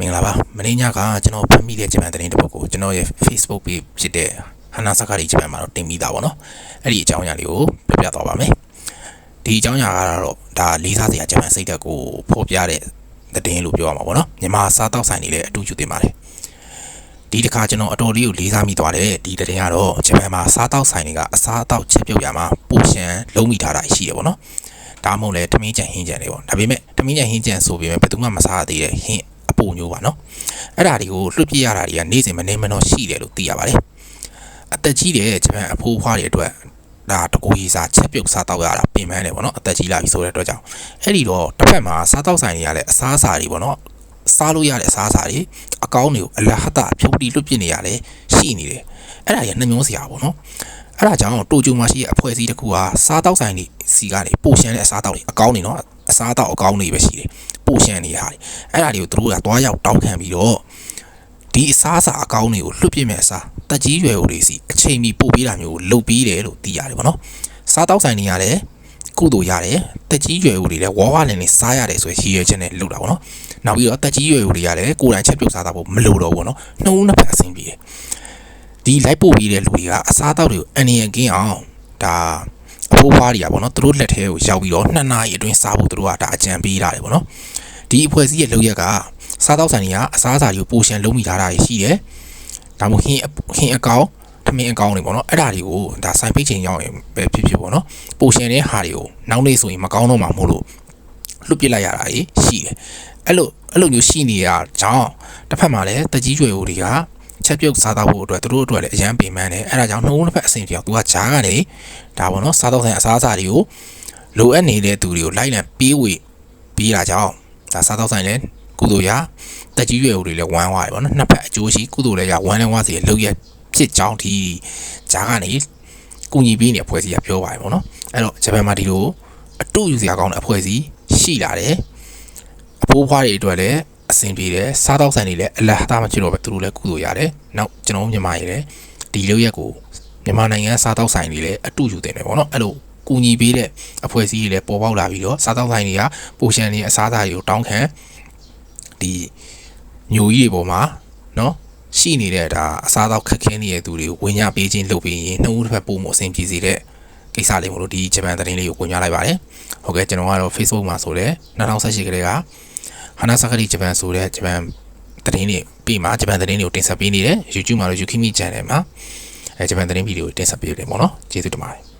မင်္ဂလာပါမင်းညကကျွန်တော်ဖတ်မိတဲ့ဂျပန်သတင်းတစ်ပုဒ်ကိုကျွန်တော်ရဲ့ Facebook page ဖြစ်တဲ့ဟနာစကားရီဂျပန်မှာတော့တင်ပြီးသားပေါ့နော်အဲ့ဒီအကြောင်းအရာလေးကိုပြပြသွားပါမယ်ဒီအကြောင်းအရာကတော့ဒါလေးစားစရာဂျပန်စိတ်ဓာတ်ကိုဖော်ပြတဲ့သတင်းလို့ပြောရမှာပေါ့နော်မြန်မာစားတောက်ဆိုင်တွေလည်းအတူယူတင်ပါတယ်ဒီတစ်ခါကျွန်တော်အတော်လေးကိုလေးစားမိသွားတယ်ဒီသတင်းကတော့ဂျပန်မှာစားတောက်ဆိုင်တွေကအစားအသောက်ချက်ပြုတ်ရမှာပူရှန်လုံးမိထားတာရှိတယ်ပေါ့နော်ဒါမှမဟုတ်လေထမင်းကြံဟင်းကြံတွေပေါ့ဒါပေမဲ့ထမင်းကြံဟင်းကြံဆိုပေမဲ့ဘယ်သူမှမစားသေးတဲ့ဟင်းအ ပူမျိုးပါနော်အဲ့ဒါတွေကိုလွတ်ပြရတာတွေကနေ့စဉ်မနေမနှောရှိတယ်လို့သိရပါတယ်အသက်ကြီးတဲ့ဂျပန်အဖိုးဖွားတွေအတွက်ဒါတကူကြီးစားချက်ပြုတ်စားတော့ရတာပြင်ပန်းတယ်ပေါ့နော်အသက်ကြီးလာပြီဆိုတဲ့အတွက်ကြောင့်အဲ့ဒီတော့တစ်ဖက်မှာစားတော့ဆိုင်တွေကလည်းအစားအစာတွေပေါ့နော်စားလို့ရတဲ့အစားအစာတွေအကောင်းတွေကိုအလဟတဖြုတ်တီလွတ်ပြနေရတယ်ရှိနေတယ်အဲ့ဒါကြီးနှမျိုးစရာပေါ့နော်အဲ့ဒါကြောင့်တိုကျိုမှာရှိတဲ့အဖွဲ့အစည်းတစ်ခုဟာစားတောက်ဆိုင်တွေစီကနေပိုရှန်တဲ့အစားတောက်တွေအကောင်းနေနော် အစားတောက်အကောင်းတွေပဲရှိတယ်ပိုရှန်နေတဲ့ဟာတွေအဲ့ဒါတွေကိုသူတို့ကတွားရောက်တောင်းခံပြီးတော့ဒီအစားအစာအကောင်းတွေကိုလွတ်ပြမဲ့အစားတက်ကြီးရွယ်ဦးတွေစီအချိန်မီပို့ပေးတာမျိုးကိုလုပ်ပေးတယ်လို့သိရတယ်ဗောနော်စားတောက်ဆိုင်တွေကလည်းကုသိုလ်ရတယ်တက်ကြီးရွယ်ဦးတွေလည်းဝါဝလင်းနေစားရတယ်ဆိုရည်ရွယ်ချက်နဲ့လုပ်တာဗောနော်နောက်ပြီးတော့တက်ကြီးရွယ်ဦးတွေကလည်းကိုယ်တိုင်ချက်ပြုတ်စားတာဖို့မလိုတော့ဘူးဗောနော်နှုံးနှစ်ဖက်အဆင်ပြေတယ်ဒီလိုက်ပို့ပြီးတဲ့လူတွေကအစားတောက်တွေကိုအန်ရန်ကင်းအောင်ဒါအ ဖိုးဖွားတွေကပေါ့နော်သူတို့လက်ထဲကိုရောက်ပြီးတော့နှစ်နာရီအတွင်းစားဖို့သူတို့ကဒါအကြံပေးတာတယ်ပေါ့နော်ဒီအဖွဲ့အစည်းရဲ့လုပ်ရက်ကစားတောက်ဆိုင်တွေကအစားအစာတွေကိုပိုရှန်လုံးမိထားတာရှိတယ်ဒါမှမဟုတ်ဟင်းဟင်းအကောင်ထမင်းအကောင်တွေပေါ့နော်အဲ့ဒါတွေကိုဒါဆိုင်ပိတ်ချိန်ရောက်ရင်ပဲဖြစ်ဖြစ်ပေါ့နော်ပိုရှန်တဲ့ဟာတွေကိုနောက်နေ့ဆိုရင်မကောင်းတော့မှမဟုတ်လို့လွတ်ပစ်လိုက်ရတာကြီးရှိတယ်အဲ့လိုအဲ့လိုမျိုးရှိနေရကြောင်းတစ်ဖက်မှာလည်းတကြီးကျွယ်ဦးတွေက ချက်ပြုတ်စားတော့ဖို့အတွက်သူတို့အတွက်လည်းအရန်ပင်ပန်းတယ်အဲ့ဒါကြောင့်နှုံးတစ်ဖက်အဆင်ပြေအောင်သူကဂျားကနေဒါပေါ့နော်စားတော့ဆိုင်အစားအစာတွေကိုလိုအပ်နေတဲ့သူတွေကိုလိုက်လံပေးဝေပေးတာကြောင့်ဒါစားတော့ဆိုင်လည်းကုသိုလ်ရတက်ကြီးရွယ်ဦးတွေလည်းဝမ်းသွားတယ်ပေါ့နော်နှစ်ဖက်အကျိုးရှိကုသိုလ်လည်းရဝမ်းလည်းဝါစီလောက်ရဖြစ်ကြောင်းဒီဂျားကနေကုညီပေးနေအဖွဲ့အစည်းကပြောပါတယ်ပေါ့နော်အဲ့တော့ဂျပန်မှာဒီလိုအတူယူစရာကောင်းတဲ့အဖွဲ့အစည်းရှိလာတယ်အဖိုးဖွားတွေအတွက်လည်း အဆင်ပြေတယ်စားတော့ဆိုင်တွေလည်းအလဟတာမချစ်တော့ပဲသူတို့လည်းကုသိုလ်ရတယ်နောက်ကျွန်တော်မြန်မာရည်လည်းဒီလောက်ရက်ကိုမြန်မာနိုင်ငံစားတော့ဆိုင်တွေလည်းအတူယူတင်တယ်ပေါ့နော်အဲ့လိုကူညီပေးတဲ့အဖွဲ့အစည်းတွေလည်းပေါ်ပေါက်လာပြီးတော့စားတော့ဆိုင်တွေကပိုရှန်တွေအစားအစာတွေကိုတောင်းခံဒီမျိုးကြီးတွေပေါ်မှာနော်ရှိနေတဲ့ဒါအစားတော့ခက်ခဲနေတဲ့သူတွေကိုဝင်ရပေးခြင်းလုပ်ပေးရင်နှုတ်တစ်ဖက်ပို့မှုအဆင်ပြေစေတဲ့ကိစ္စလေးမလို့ဒီဂျပန်သတင်းလေးကိုဝင်ပြလိုက်ပါတယ်ဟုတ်ကဲ့ကျွန်တော်ကတော့ Facebook မှာဆိုလဲ2018ကလေးက ဟာနာဆာကရီဂျပန်ဆိုတဲ့ဂျပန်သတင်းတွေပြီးမှဂျပန်သတင်းတွေကိုတင်ဆက်ပေးနေတယ် YouTube မှာတော့ Yukimi Channel မှာအဲဂျပန်သတင်းဗီဒီယိုတင်ဆက်ပေးတယ်ပေါ့နော်ကျေးဇူးတင်ပါတယ်